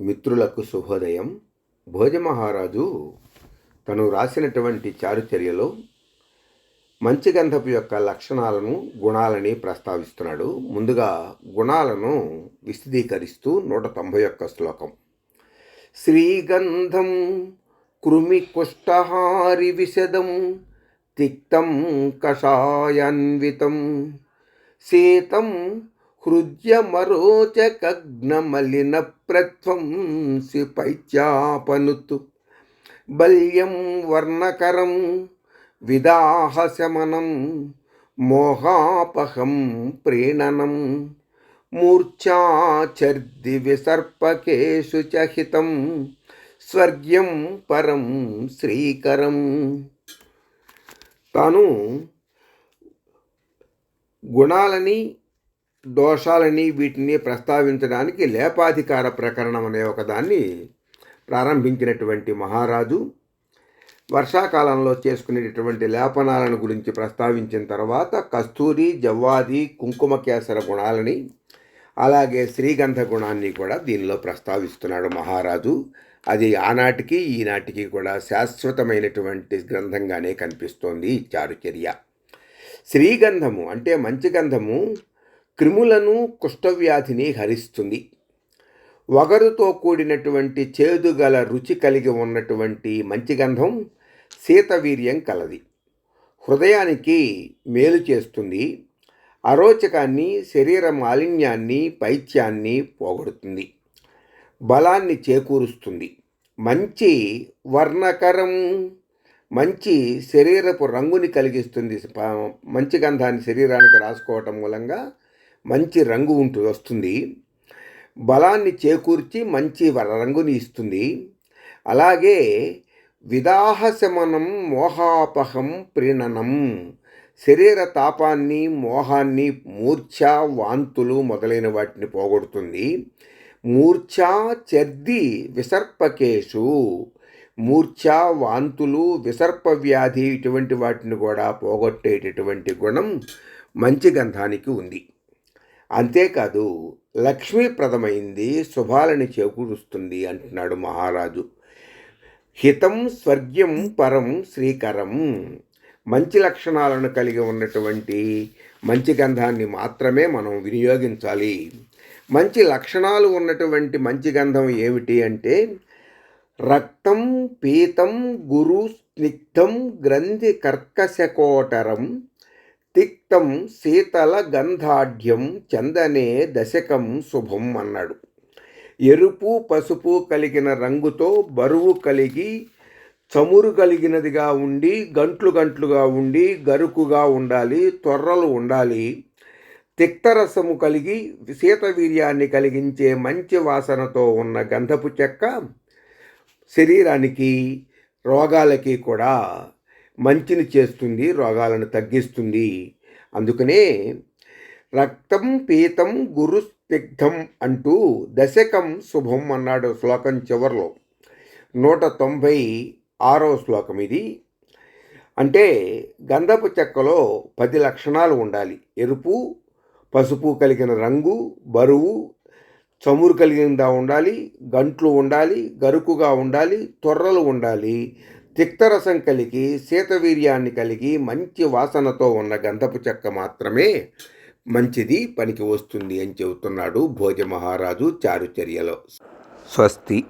మిత్రులకు శుభోదయం. భోజమహారాజు తను రాసినటువంటి చారుచర్యలో మంచి గంధపు యొక్క లక్షణాలను గుణాలని ప్రస్తావిస్తున్నాడు. ముందుగా గుణాలను విశదీకరిస్తూ నూట తొంభై ఒక్క శ్లోకం. శ్రీగంధం కృమి కుష్టహారి విశదం తిక్తం కషాయాన్వితం శీతం హృద్యమరోచకగ్నమలిన ప్రధ్వంసి పైత్యాపనుతు. బల్యం వర్ణకరం విదాహశమనం మోహాపహం ప్రీణనం మూర్ఛాచర్ది విసర్పకేషు చ హితం స్వర్గ్యం పరం శ్రీకరం. తాను గుణాలని దోషాలని వీటిని ప్రస్తావించడానికి లేపాధికార ప్రకరణం అనే ఒకదాన్ని ప్రారంభించినటువంటి మహారాజు. వర్షాకాలంలో చేసుకునేటటువంటి లేపనాలను గురించి ప్రస్తావించిన తర్వాత కస్తూరి జవ్వాది కుంకుమ కేసర గుణాలని అలాగే శ్రీగంధ గుణాన్ని కూడా దీనిలో ప్రస్తావిస్తున్నాడు మహారాజు. అది ఆనాటికి ఈనాటికి కూడా శాశ్వతమైనటువంటి గ్రంథంగానే కనిపిస్తోంది చారుచర్య. శ్రీగంధము అంటే మంచి గంధము క్రిములను కుష్ఠవ్యాధిని హరిస్తుంది. వగరుతో కూడినటువంటి చేదుగల రుచి కలిగి ఉన్నటువంటి మంచి గంధం శీతవీర్యం కలది. హృదయానికి మేలు చేస్తుంది. అరోచకాన్ని శరీర మాలిన్యాన్ని పైత్యాన్ని పోగొడుతుంది. బలాన్ని చేకూరుస్తుంది. మంచి వర్ణకరం మంచి శరీరపు రంగుని కలిగిస్తుంది. మంచి గంధాన్ని శరీరానికి రాసుకోవటం మూలంగా మంచి రంగు ఉంటుంది వస్తుంది. బలాన్ని చేకూర్చి మంచి రంగుని ఇస్తుంది. అలాగే విదాహశమనం మోహాపహం ప్రీణనం. శరీర తాపాన్ని మోహాన్ని మూర్ఛ వాంతులు మొదలైన వాటిని పోగొడుతుంది. మూర్ఛ చర్ది విసర్పకేశు. మూర్ఛ వాంతులు విసర్ప వ్యాధి ఇటువంటి వాటిని కూడా పోగొట్టేటటువంటి గుణం మంచి గంధానికి ఉంది. అంతేకాదు లక్ష్మీప్రదమైంది శుభాలని చేకూరుస్తుంది అంటున్నాడు మహారాజు. హితం స్వర్గ్యం పరం శ్రీకరం. మంచి లక్షణాలను కలిగి ఉన్నటువంటి మంచి గంధాన్ని మాత్రమే మనం వినియోగించాలి. మంచి లక్షణాలు ఉన్నటువంటి మంచి గంధం ఏమిటి అంటే రక్తం పీతం గురు స్నిగ్ధం గ్రంథి కర్కశకోటరం తిక్తం శీతల గంధాఢ్యం చందనే దశకం శుభం అన్నాడు. ఎరుపు పసుపు కలిగిన రంగుతో బరువు కలిగి చమురు కలిగినదిగా ఉండి గంట్లు గంట్లుగా ఉండి గరుకుగా ఉండాలి త్వరలు ఉండాలి. తిక్తరసము కలిగి శీతవీర్యాన్ని కలిగించే మంచి వాసనతో ఉన్న గంధపు చెక్క శరీరానికి రోగాలకి కూడా మంచిని చేస్తుంది రోగాలను తగ్గిస్తుంది. అందుకనే రక్తం పీతం గురుస్నిగ్ధం అంటూ దశకం శుభం అన్నాడు శ్లోకం చివరిలో. నూట తొంభై ఆరో శ్లోకం ఇది. అంటే గంధపు చెక్కలో పది లక్షణాలు ఉండాలి. ఎరుపు పసుపు కలిగిన రంగు బరువు చమురు కలిగినదా ఉండాలి గంట్లు ఉండాలి గరుకుగా ఉండాలి తొర్రలు ఉండాలి. తిక్తరసం కలిగి శీతవీర్యాన్ని కలిగి మంచి వాసనతో ఉన్న గంధపు చెక్క మాత్రమే మంచిది పనికి వస్తుంది అని చెబుతున్నాడు భోజ మహారాజు చారుచర్యలో. స్వస్తి.